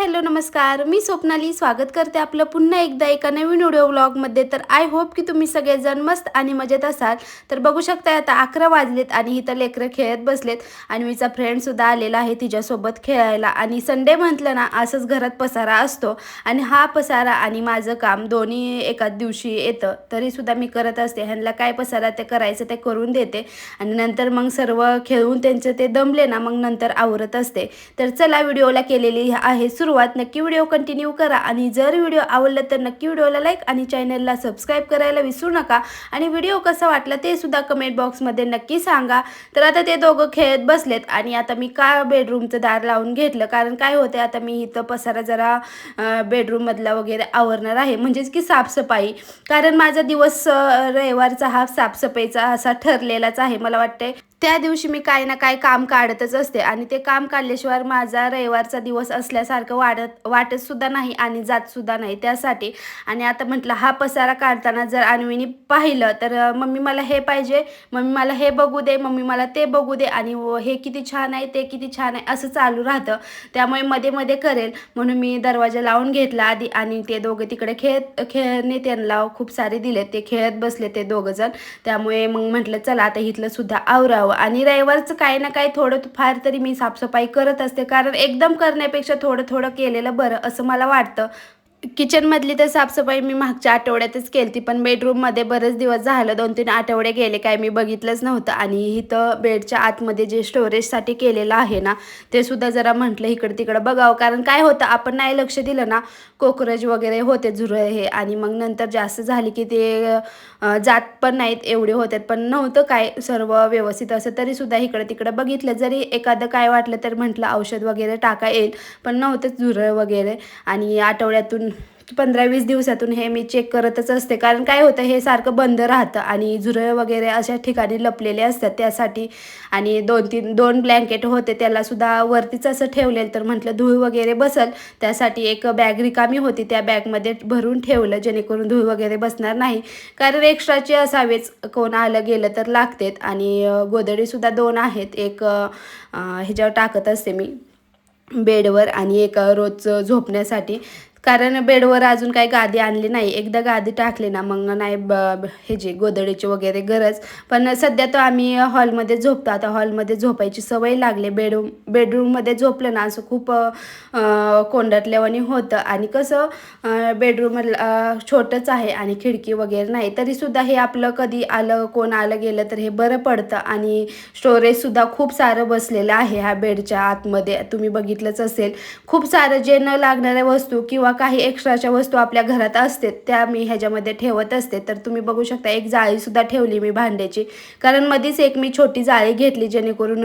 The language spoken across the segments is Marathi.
हॅलो नमस्कार. मी स्वप्नाली स्वागत करते आपलं पुन्हा एकदा एका नवीन व्हिडिओ व्लॉगमध्ये तर आय होप की तुम्ही सगळेजण मस्त आणि मजेत असाल. तर बघू शकता आता अकरा वाजलेत आणि इथं लेकरं खेळत बसलेत आणि मीचा फ्रेंडसुद्धा आलेला आहे तिच्यासोबत खेळायला. आणि संडे म्हटलं ना असंच घरात पसारा असतो आणि हा पसारा आणि माझं काम दोन्ही एकाच दिवशी येतं. तरीसुद्धा मी करत असते. ह्यांना काय पसारा ते करायचं ते करून देते. आणि नंतर मग सर्व खेळून त्यांचं ते दमले ना मग नंतर आवरत असते. तर चला व्हिडिओला केलेली आहे सुरुवात नक्की व्हिडिओ कंटिन्यू करा. आणि जर व्हिडिओ आवडला तर नक्की व्हिडिओला लाईक आणि चॅनलला सबस्क्राईब करायला विसरू नका. आणि व्हिडिओ कसा वाटला ते सुद्धा कमेंट बॉक्समध्ये नक्की सांगा. तर आता ते दोघं खेळत बसलेत आणि आता मी का बेडरूमचं दार लावून घेतलं? कारण काय होते आता मी इथं पसारा जरा बेडरूममधला वगैरे आवरणार आहे. म्हणजेच की साफसफाई. कारण माझा दिवस रविवारचा हा साफसफाईचा असा ठरलेलाच आहे. मला वाटते त्या दिवशी मी काही ना काही काम काढतच असते आणि ते काम काढल्याशिवाय माझा रविवारचा दिवस असल्यासारखं वाटत वाटत सुद्धा नाही आणि जात सुद्धा नाही त्यासाठी. आणि आता म्हटलं हा पसारा काढताना जर अन्वीने पाहिलं तर मम्मी मला हे पाहिजे मम्मी मला हे बघू दे मम्मी मला ते बघू दे आणि व हे किती छान आहे ते किती छान आहे असं चालू राहतं. त्यामुळे मध्ये मध्ये करेल. म्हणून मी दरवाजा लावून घेतला आधी आणि ते दोघं तिकडे खेळत खेळणे त्यांना खूप सारे दिले. ते खेळत बसले ते दोघं जण त्यामुळे मग म्हटलं चला आता इथलं सुद्धा आवरावं. आणि रविवारचं काही ना काही थोडं फार तरी मी साफसफाई करत असते. कारण एकदम करण्यापेक्षा थोडं थोडं केलेलं बरं असं मला वाटतं. किचनमधली तर साफसफाई मी मागच्या आठवड्यातच केली ती पण बेडरूममध्ये बरेच दिवस झालं दोन तीन आठवडे गेले काय मी बघितलंच नव्हतं. आणि इथं बेडच्या आतमध्ये जे स्टोरेजसाठी केलेलं आहे ना ते सुद्धा जरा म्हटलं इकडं तिकडं बघावं. कारण काय होतं आपण नाही लक्ष दिलं ना कोकरच वगैरे होते झुरळ हे. आणि मग नंतर जास्त झाली की ते जात पण नाहीत एवढे होतात. पण नव्हतं काय सर्व व्यवस्थित असं तरीसुद्धा इकडं तिकडं बघितलं. जरी एखादं काय वाटलं तर म्हटलं औषध वगैरे टाका येईल. पण नव्हतंच झुरळ वगैरे. आणि आठवड्यातून पंधरा वीस दिवसातून हे मी चेक करतच असते. कारण काय होतं हे सारखं बंद राहतं आणि झुरळ वगैरे अशा ठिकाणी लपलेले असतात त्यासाठी. आणि दोन तीन दोन ब्लँकेट होते त्यालासुद्धा वरतीच असं ठेवलेलं. तर म्हटलं धूळ वगैरे बसल त्यासाठी एक बॅग रिकामी होती. त्या बॅगमध्ये भरून ठेवलं जेणेकरून धूळ वगैरे बसणार नाही. कारण एक्स्ट्राचे असावेच कोण आलं गेलं तर लागतेत. आणि अं, गोधडीसुद्धा दोन आहेत. एक ह्याच्यावर टाकत असते मी बेडवर आणि एक रोज झोपण्यासाठी. कारण बेडवर अजून काही गादी आणली नाही. एकदा गादी टाकली ना मग नाही ब ब- हे जे गोदडीची वगैरे गरज. पण सध्या तर आम्ही हॉलमध्ये झोपतो. आता हॉलमध्ये झोपायची सवय लागली. बेडरूम बेडरूममध्ये झोपलं ना असं खूप कोंडटल्यावानी होतं. आणि कसं बेडरूम छोटंच आहे आणि खिडकी वगैरे नाही. तरीसुद्धा हे आपलं कधी आलं कोण आलं गेलं तर हे बरं पडतं. आणि स्टोरेजसुद्धा खूप सारं बसलेलं आहे ह्या बेडच्या आतमध्ये. तुम्ही बघितलंच असेल. खूप सारं जे न लागणाऱ्या वस्तू किंवा काही एक्स्ट्राच्या वस्तू आपल्या घरात असते त्या मी ह्याच्यामध्ये ठेवत असते. तर तुम्ही बघू शकता एक जाळीसुद्धा ठेवली मी भांड्याची. कारण मध्येच एक मी छोटी जाळी घेतली जेणेकरून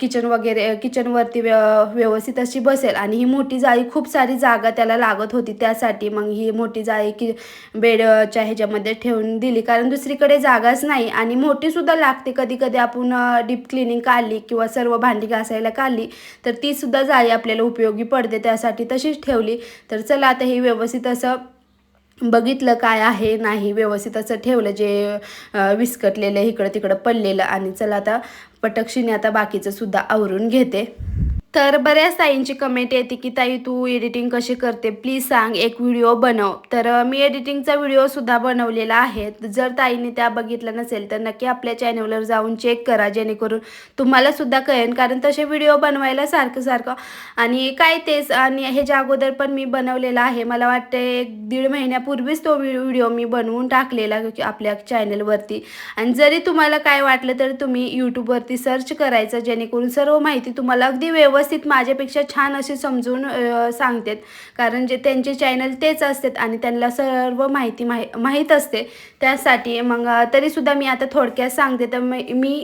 किचन वगैरे किचनवरती व्य व्यवस्थित अशी बसेल. आणि ही मोठी जाळी खूप सारी जागा त्याला लागत होती त्यासाठी मग ही मोठी जाळी की बेडच्या ह्याच्यामध्ये ठेवून दिली. कारण दुसरीकडे जागाच नाही आणि मोठीसुद्धा लागते. कधी कधी आपण डीप क्लिनिंग काढली किंवा सर्व भांडी घासायला काढली तर तीसुद्धा जाळी आपल्याला उपयोगी पडते. त्यासाठी तशीच ठेवली. तर चला आता हे व्यवस्थित असं बघितलं काय आहे नाही व्यवस्थित असं ठेवलं जे विस्कटलेलं इकडं तिकडं पडलेलं. आणि चला आता पटकशीने आता बाकीचं सुद्धा आवरून घेते. तर बऱ्याच ताईंची कमेंट येते की ताई तू एडिटिंग कशी करते? प्लीज सांग एक व्हिडिओ बनव. तर मी एडिटिंगचा व्हिडिओसुद्धा बनवलेला आहे. जर ताईने त्या बघितलं नसेल तर नक्की आपल्या चॅनलवर जाऊन चेक करा जेणेकरून तुम्हालासुद्धा कळेल. कारण तसे व्हिडिओ बनवायला सारखं सारखं आणि काय तेच आणि ह्याच्या अगोदर पण मी बनवलेला आहे मला वाटते एक दीड महिन्यापूर्वीच तो व्हिडिओ मी बनवून टाकलेला आपल्या चॅनलवरती आणि जरी तुम्हाला काय वाटलं तर तुम्ही यूट्यूबवरती सर्च करायचं जेणेकरून सर्व माहिती तुम्हाला अगदी व्यवस्थित व्यवस्थित माझ्यापेक्षा छान असे समजून सांगतात. कारण जे त्यांचे चॅनल तेच असतात आणि त्यांना सर्व माहिती माहि माहीत असते. त्यासाठी मग तरीसुद्धा मी आता थोडक्यात सांगते. तर मी मी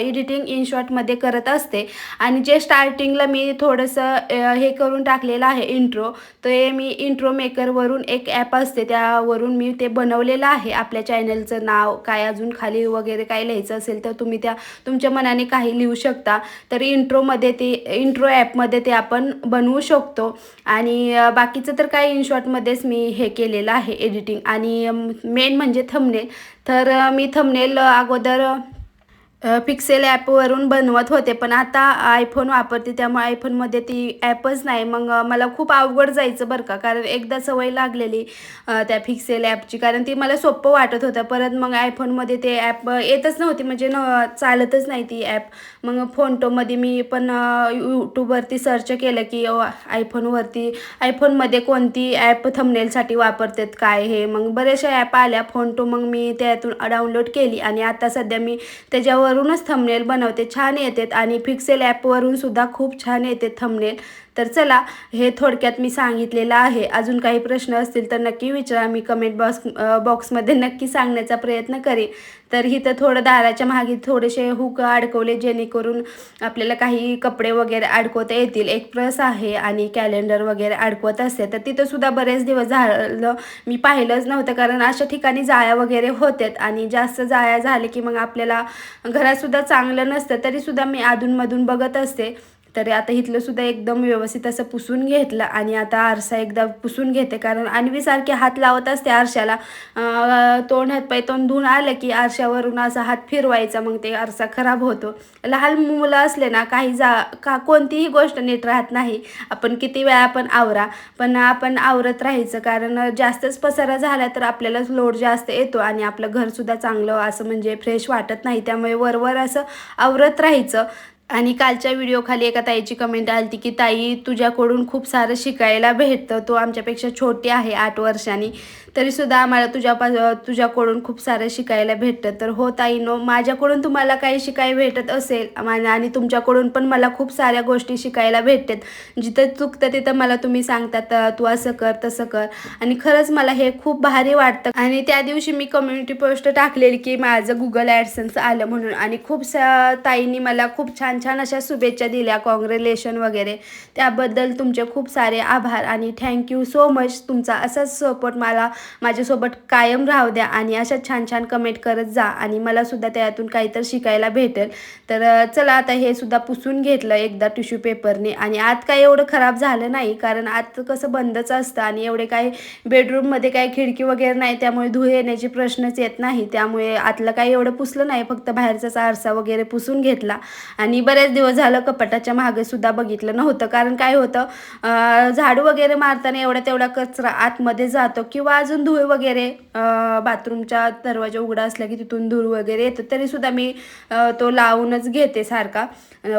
एडिटिंग इन शॉर्टमध्ये करत असते. आणि जे स्टार्टिंगला मी थोडंसं हे करून टाकलेलं आहे इंट्रो ते मी इंट्रो मेकरवरून एक ॲप असते. त्यावरून मी ते बनवलेलं आहे. आपल्या चॅनलचं नाव काय अजून खाली वगैरे काय लिहायचं असेल तर तुम्ही त्या तुमच्या मनाने काही लिहू शकता. तर इंट्रोमध्ये ते इंट्रो ॲपमध्ये ते आपण बनवू शकतो. आणि बाकीचं तर काय इनशॉर्टमध्येच मी हे केलेलं आहे एडिटिंग आणि मेन म्हणजे थंबनेल तर मी थंबनेल अगोदर पिक्सेल ॲपवरून बनवत होते पण आता आयफोन वापरते त्यामुळे आयफोनमध्ये ती ॲपच नाही. मग मला खूप अवघड जायचं बरं का? कारण एकदा सवय लागलेली त्या पिक्सेल ॲपची कारण ती मला सोपं वाटत होतं. परत मग आयफोनमध्ये ते ॲप येतच नव्हती. म्हणजे न चालतच नाही ती ॲप मग फोनटोमध्ये मी पण यूट्यूबवरती सर्च केलं की आयफोनवरती आयफोनमध्ये कोणती ॲप थंबनेलसाठी वापरतात काय हे? मग बऱ्याचशा ॲप आल्या. फोनटो मग मी त्यातून डाउनलोड केली. आणि आता सध्या मी त्याच्यावर त्याच्यावरूनच थंबनेल बनवते. छान येतात आणि फिक्सेल ॲपवरून सुद्धा खूप छान येते थंबनेल तर चला हे थोडक्यात मी सांगितलेलं आहे. अजून काही प्रश्न असतील तर नक्की विचारा. मी कमेंट बॉक्स बॉक्समध्ये नक्की सांगण्याचा प्रयत्न करेन. तर इथं थोडं दाराच्या मागे थोडेसे हुक अडकवले जेणेकरून आपल्याला काही कपडे वगैरे अडकवता येतील. एक प्रस आहे आणि कॅलेंडर वगैरे अडकवत असते. तर तिथंसुद्धा बरेच दिवस झालं मी पाहिलंच नव्हतं. कारण अशा ठिकाणी जाळ्या वगैरे होत्यात आणि जास्त जाळ्या झाले की मग आपल्याला घरातसुद्धा चांगलं नसतं तरीसुद्धा मी अधूनमधून बघत असते. तरी आता इथलं सुद्धा एकदम व्यवस्थित असं पुसून घेतलं आणि आता आरसा एकदा पुसून घेते. कारण अन्वीसारखे हात लावत असते आरशाला. तोंड हात पाय तोंड धुवून आलं की आरशावरून असा हात फिरवायचा मग ते आरसा खराब होतो. लहान मुलं असले ना काही जा का कोणतीही गोष्ट नीट राहत नाही. आपण किती वेळा आपण आवरा पण आपण आवरत राहायचं. कारण जास्तच पसारा झाला तर आपल्यालाच लोड जास्त येतो आणि आपलं घरसुद्धा चांगलं असं म्हणजे फ्रेश वाटत नाही. त्यामुळे वरवर असं आवरत राहायचं. आणि कालच्या व्हिडिओखाली एका ताईची कमेंट आली की ताई तुझ्याकडून खूप सारं शिकायला भेटतं. तू आमच्यापेक्षा छोटी आहे आठ वर्षांनी. तरीसुद्धा आम्हाला तुझ्यापास तुझ्याकडून खूप सारं शिकायला भेटतं. तर हो ताई नो माझ्याकडून तुम्हाला काही शिकाय भेटत असेल आणि तुमच्याकडून पण मला खूप साऱ्या गोष्टी शिकायला भेटतात. जिथं चुकतं तिथं मला तुम्ही सांगतात तू असं कर तसं कर. आणि खरंच मला हे खूप भारी वाटतं. आणि त्या दिवशी मी कम्युनिटी पोस्ट टाकलेली की माझं गुगल ॲडसन्स आलं म्हणून. आणि खूप सा ताईंनी मला खूप छान छान अशा शुभेच्छा दिल्या कॉंग्रेलेशन वगैरे. त्याबद्दल तुमचे खूप सारे आभार आणि थँक्यू सो मच तुमचा असाच सपोर्ट मला माझ्यासोबत कायम राहू द्या आणि अशा छान छान कमेंट करत जा आणि मला सुद्धा त्यातून काहीतरी शिकायला भेटेल. तर चला आता हे सुद्धा पुसून घेतलं एकदा टिश्यू पेपरने आणि आत काय एवढं खराब झालं नाही कारण आत कसं बंदच असतं आणि एवढे काही बेडरूममध्ये काही खिडकी वगैरे नाही त्यामुळे धुळे येण्याचे प्रश्नच येत नाही. त्यामुळे आतलं काही एवढं पुसलं नाही फक्त बाहेरचाच आरसा वगैरे पुसून घेतला. आणि बरेच दिवस झालं कपाटाच्या मागे सुद्धा बघितलं नव्हतं. कारण काय होतं झाडू वगैरे मारताना एवढा तेवढा कचरा आतमध्ये जातो किंवा अजून धूळ वगैरे बाथरूमच्या दरवाजा उघडा असला की तिथून धूळ वगैरे येतं तरीसुद्धा मी तो लावूनच घेते सारखा.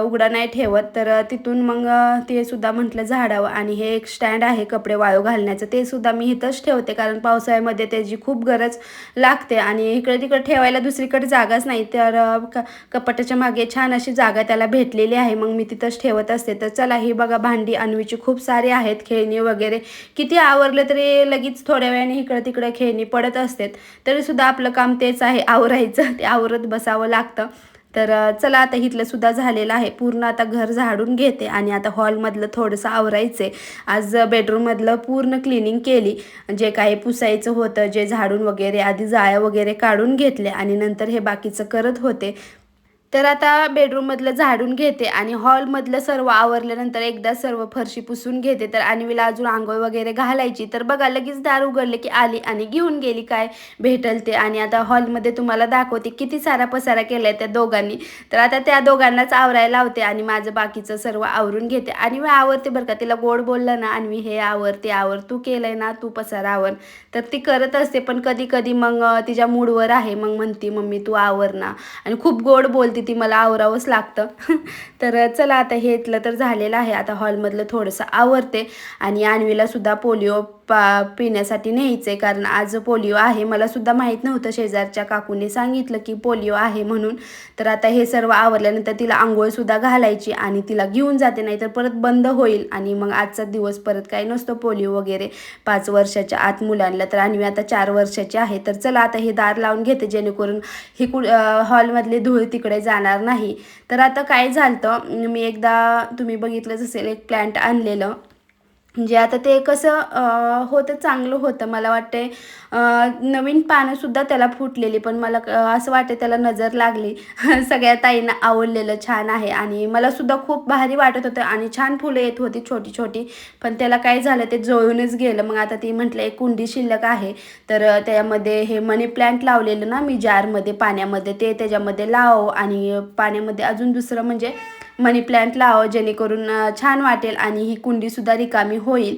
उघडा नाही ठेवत तर तिथून मग ते सुद्धा म्हटलं झाडावं आणि हे एक स्टँड आहे कपडे वाळू घालण्याचं ते सुद्धा मी इथंच ठेवते कारण पावसाळ्यामध्ये त्याची खूप गरज लागते आणि इकडे तिकडे ठेवायला दुसरीकडे जागाच नाही तर क कपाटाच्या मागे छान अशी जागा त्याला भेटलेली आहे मग मी तिथंच ठेवत असते. तर चला ही बघा भांडी अन्वीची खूप सारी आहेत खेळणी वगैरे. किती आवरलं तरी लगेच थोड्या वेळाने इकडं तिकडं खेळणी पडत असतात तरीसुद्धा आपलं काम तेच आहे आवरायचं ते आवरत बसावं लागतं. तर चला आता इथलं सुद्धा झालेलं आहे. पूर्ण आता घर झाडून घेते आणि आता हॉलमधलं थोडंसं आवरायचं आहे आज बेडरूममधलं पूर्ण क्लिनिंग केली. जे काही पुसायचं होतं जे झाडून वगैरे आधी जाळ्या वगैरे काढून घेतले आणि नंतर हे बाकीचं करत होते. तर आता बेडरूममधलं झाडून घेते आणि हॉलमधलं सर्व आवरल्यानंतर एकदा सर्व फरशी पुसून घेते. तर अन्वीला अजून आंघोळ वगैरे घालायची. तर बघा लगेच दार उघडले की आली आणि घेऊन गेली काय भेटल ते. आणि आता हॉलमध्ये तुम्हाला दाखवते किती सारा पसारा केलाय त्या दोघांनी. तर आता त्या दोघांनाच आवरायला लावते आणि माझं बाकीचं सर्व आवरून घेते. आणि मी आवरते बरं का? तिला गोड बोललं ना आणि हे आवर ते आवर. तू केलंय ना तू पसारा आवर. तर ती करत असते पण कधी कधी मग तिच्या मूडवर आहे. मग म्हणते मम्मी तू आवर ना. आणि खूप गोड बोलते ती मला आवरावंच लागतं. तर चला आता हे इथलं तर झालेलं आहे. आता हॉलमधलं थोडंसं आवरते. आणि आणवीला सुद्धा पोलिओ पा पिण्यासाठी न्यायचं आहे कारण आज पोलिओ आहे. मला सुद्धा माहीत नव्हतं. शेजारच्या काकूने सांगितलं की पोलिओ आहे म्हणून. तर आता हे सर्व आवरल्यानंतर तिला आंघोळसुद्धा घालायची आणि तिला घेऊन जाते. नाही तर परत बंद होईल. आणि मग आजचा दिवस परत काही नसतो. पोलिओ वगैरे पाच वर्षाच्या आत मुलांना तर अन्वी आता चार वर्षाची आहे. तर चला आता हे दार लावून घेते. जेणेकरून हे कु हॉलमधले धूळ तिकडे जाणार नाही. तर आता काय झालं मी एकदा तुम्ही बघितलंच असेल एक प्लॅन्ट आणलेलं. म्हणजे आता ते कसं होतं चांगलं होतं मला वाटते नवीन पानंसुद्धा त्याला फुटलेली पण मला क- असं वाटते त्याला नजर लागली. सगळ्या ताईंना आवडलेलं छान आहे आणि मला सुद्धा खूप भारी वाटत होतं आणि छान फुलं येत होती छोटी छोटी. पण त्याला काय झालं ते जळूनच गेलं. मग आता ती म्हटलं एक कुंडी शिल्लक आहे. तर त्यामध्ये हे मनी प्लांट लावलेलं ना मी जारमध्ये पाण्यामध्ये ते त्याच्यामध्ये लाव आणि पाण्यामध्ये अजून दुसरं म्हणजे मनी प्लांट लाव जेणेकरून छान वाटेल आणि ही कुंडीसुद्धा रिकामी होईल.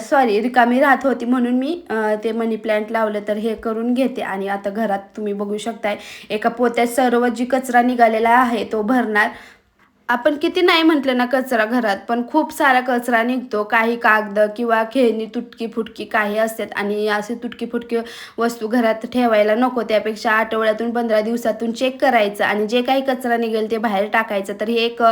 सॉरी रिकामी राहत होती म्हणून मी ते मनी प्लांट लावलं. तर हे करून घेते आणि आता घरात तुम्ही बघू शकताय एका पोत्यात सर्व जी कचरा निघालेला आहे तो भरणार. आपण किती नाही म्हटलं ना कचरा घरात पण खूप सारा कचरा निघतो. काही कागद किंवा खेळणी तुटकी फुटकी काही असतात आणि असे तुटकी फुटकी वस्तू घरात ठेवायला नको. त्यापेक्षा आठवड्यातून पंधरा दिवसातून चेक करायचं आणि जे काही कचरा निघेल ते बाहेर टाकायचं. तर हे एक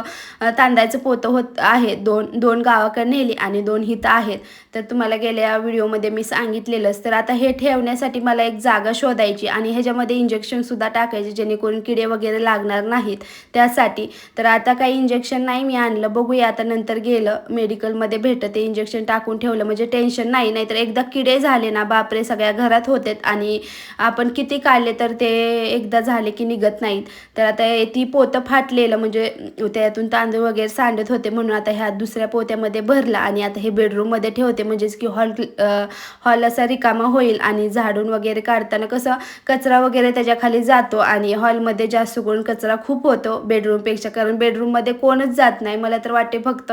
तांदळाचं पोतं होत आहे. दोन दोन गावाकडे नेली आणि दोन हितं आहेत. तर तुम्हाला गेल्या व्हिडिओमध्ये मी सांगितलेलंच. तर आता हे ठेवण्यासाठी मला एक जागा शोधायची आणि ह्याच्यामध्ये इंजेक्शनसुद्धा टाकायचे जेणेकरून किडे वगैरे लागणार नाहीत त्यासाठी. तर आता काही इंजेक्शन नाही मी आणलं. बघूया आता नंतर गेलं. मेडिकलमध्ये भेटत ते इंजेक्शन टाकून ठेवलं. म्हणजे टेन्शन नाही. नाहीतर एकदा किडे झाले ना बापरे सगळ्या घरात होतेत. आणि आपण किती काढले तर ते एकदा झाले की निघत नाहीत. तर आता ती पोतं फाटलेलं. म्हणजे त्यातून तांदूळ वगैरे सांडत होते म्हणून आता ह्या दुसऱ्या पोत्यामध्ये भरला. आणि आता हे बेडरूममध्ये ठेवते. म्हणजेच की हॉल हॉल असा रिकामा होईल. आणि झाडून वगैरे काढताना कसं कचरा वगैरे त्याच्याखाली जातो. आणि हॉलमध्ये जास्त करून कचरा खूप होतो. बेडरूमपेक्षा कारण बेडरूम मध्ये कोणच जात नाही. मला तर वाटते फक्त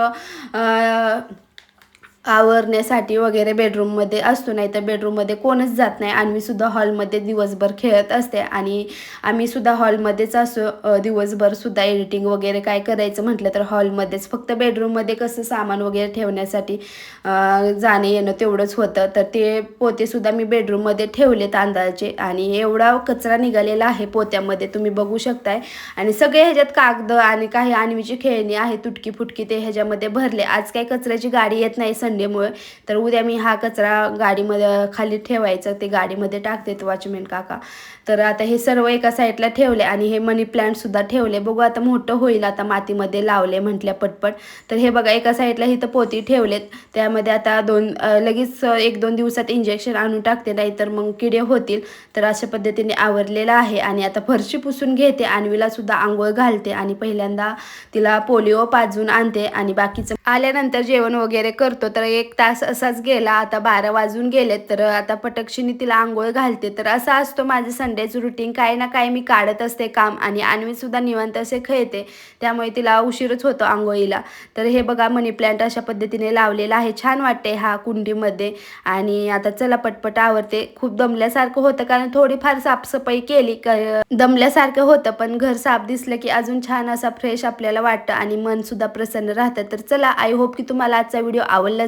आवरण्यासाठी वगैरे बेडरूममध्ये असतो नाही तर बेडरूममध्ये कोणच जात नाही. आणि मी सुद्धा हॉलमध्ये दिवसभर खेळत असते आणि आम्ही सुद्धा हॉलमध्येच असो दिवसभरसुद्धा दिवसभर सुद्धा एडिटिंग वगैरे काय करायचं म्हटलं तर हॉलमध्येच फक्त बेडरूममध्ये कसं सामान वगैरे ठेवण्यासाठी जाणं येणं तेवढंच होतं. तर ते पोतेसुद्धा मी बेडरूममध्ये ठेवले तांदळाचे आणि एवढा कचरा निघालेला आहे पोत्यामध्ये तुम्ही बघू शकताय. आणि सगळे ह्याच्यात कागद आणि काही आणवीची खेळणी आहे तुटकी फुटकी ते ह्याच्यामध्ये भरले. आज काही कचऱ्याची गाडी येत नाही संडेमुळे तर उद्या मी हा कचरा गाडीमध्ये खाली ठेवायचा ते गाडीमध्ये टाकते वॉचमेन काका. तर आता हे सर्व एका साईडला ठेवले आणि हे मनी प्लांटसुद्धा ठेवले. बघू आता मोठं होईल आता मातीमध्ये लावले म्हटल्या पटपट. तर हे बघा एका साईडला इथं पोती ठेवलेत. त्यामध्ये आता दोन लगेच एक दोन दिवसात इंजेक्शन आणून टाकते नाही तर मग किडे होतील. तर अशा पद्धतीने आवरलेलं आहे आणि आता फरशी पुसून घेते. आणवीला सुद्धा आंघोळ घालते आणि पहिल्यांदा तिला पोलिओ पाजून आणते आणि बाकीचं आल्यानंतर जेवण वगैरे करतो. तर तर एक तास असाच गेला आता बारा वाजून गेलेत तर आता पटक्षिणी तिला आंघोळ घालते. तर असा असतो माझं संडेचं रुटीन काही ना काही मी काढत असते काम आणि आणवी सुद्धा निवांत असे खेळते. त्यामुळे तिला उशीरच होतो आंघोळीला. तर हे बघा मनी प्लांट अशा पद्धतीने लावलेला आहे. छान वाटते हा कुंडीमध्ये. आणि आता चला पटपट आवडते खूप दमल्यासारखं होतं कारण थोडीफार साफसफाई केली दमल्यासारखं होतं पण घर साफ दिसलं की अजून छान असा फ्रेश आपल्याला वाटतं आणि मन सुद्धा प्रसन्न राहतं. तर चला आय होप की तुम्हाला आजचा व्हिडिओ आवडला